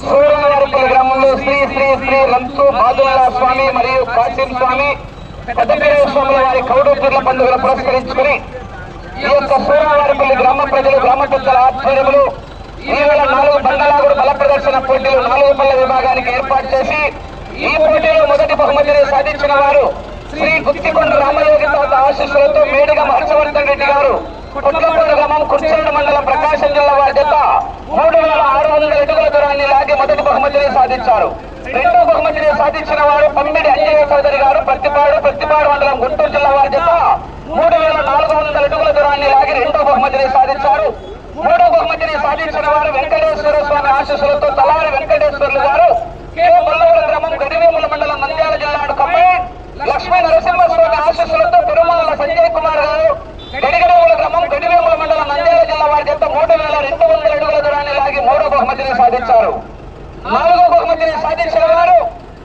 సూర్యవారిపల్లి గ్రామంలో శ్రీ శ్రీ శ్రీ లంచు బాదుల్లా స్వామి మరియు కాసిం స్వామి పెద్దపేరు స్వాముల వారి కౌడూపీర్ల పండుగను పురస్కరించుకుని ఈ యొక్క సూర్యవారిపల్లి గ్రామ ప్రజలు గ్రామ పెద్దల ఆధ్వర్యములు ఈ నాలుగు బండలాగుడు బల ప్రదర్శన పోటీలు నాలుగు పల్ల విభాగానికి ఏర్పాటు చేసి ఈ పోటీలో మొదటి బహుమతిని సాధించిన వారు శ్రీ గుత్తికొండ రామయోగి తాత ఆశీస్సులతో మేడిగా హర్షవర్ధన్ రెడ్డి గారు. కుట్లపూడి గ్రామం కుర్చేడు మండలం ప్రకాశం జిల్లా వారి జత మూడు వేల ఆరు వందల అడుగుల దూరాన్ని లాగి మొదటి బహుమతిని సాధించారు. రెండో బహుమతిని సాధించిన వారు పమ్మిడి అంజయ్య చౌదరి గారు ప్రతిపాడు ప్రతిపాడు మండలం గుంటూరు జిల్లా వారి చేత మూడు వేల నాలుగు వందల అడుగుల దూరాన్ని లాగి రెండో బహుమతిని సాధించారు. మూడో బహుమతిని సాధించిన వారు వెంకటేశ్వర స్వామి ఆశీస్సులతో తలారి వెంకటేశ్వర్లు గారు కే మల్లవరం గ్రామం గడివేముల మండలం నంద్యాల జిల్లా కంబైన్ లక్ష్మీ నరసింహస్వామి ఆశీస్సులతో తిరుమల సంజయ్ కుమార్ గారు గడిగడముల గ్రామం గడివేముల మండలం నంద్యాల జిల్లా వారి చేత మూడు వేల రెండు వందల అడుగుల దూరాన్ని లాగి మూడో బహుమతిని సాధించారు నాలుగో బహుమతిని సాధించిన వారు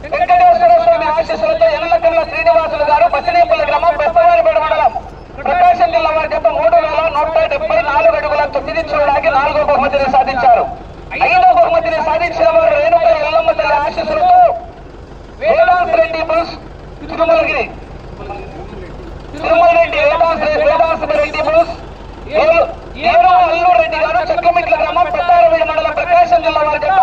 వెంకటేశ్వర స్వామి ఆశీస్సులతో ఎన్నకల్ల శ్రీనివాసులు గారు బసినేపల్లి గ్రామం పెద్దవారిపేట మండలం ప్రకాశం జిల్లా వారి చేత మూడు వేల నూట డెబ్బై నాలుగు అడుగుల తొమ్మిది చూడడానికి నాలుగో బహుమతిని సాధించారు. ఐదో బహుమతిని సాధించిన వారు రేణుక ఎల్లమ్మ తల్లి ఆశీస్సులతో వేదాంత్ రెడ్డి బుల్స్ తిరుమలగిరి. తిరుమల రెడ్డి వేదాంత్ వేదాంత్ రెడ్డి బుల్స్ ఏలు ఏలు అల్లూరు రెడ్డి గారు చక్కమిట్ల గ్రామం పెద్దారవీడి మండలం ప్రకాశం జిల్లా వారి చేత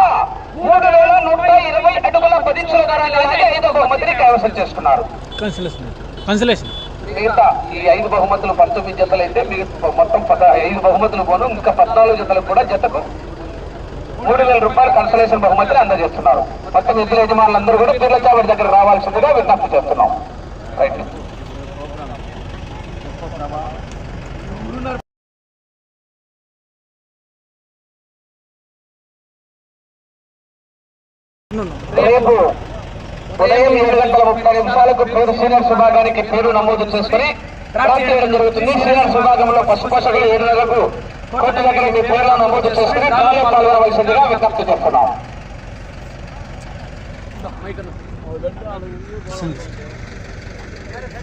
మూడు వేల నూట ఇరవై అడుగుల పది దూరాన్ని లాగి ఐదో బహుమతిని కైవసం చేసుకున్నారు. కన్సలేషన్ కన్సలేషన్ మిగతా ఈ ఐదు బహుమతులు పంతొమ్మిది జతలు అయితే మిగతా మొత్తం పద ఐదు బహుమతులు పోను. ఇంకా పద్నాలుగు జతలకు కూడా జతకు మూడు వేల రూపాయలు కన్సలేషన్ బహుమతిని అందజేస్తున్నారు. మొత్తం ఇద్దరు యజమానులందరూ కూడా పీర్ల చావడి దగ్గర రావాల్సిందిగా విజ్ఞప్తి చేస్తున్నాం. రైట్ రేపు ఉదయం ఏడు గంటల ముప్పై నిమిషాలకు పేరు సీనియర్ విభాగానికి పేరు నమోదు చేసుకుని డ్రా చేయడం జరుగుతుంది సీనియర్ విభాగంలో పశుపోషకులు ఏడున్నరకు కోర్టు దగ్గర మీ పేర్లు నమోదు చేసుకుని డ్రాలో పాల్గొనవలసిందిగా విజ్ఞప్తి చేస్తున్నాం.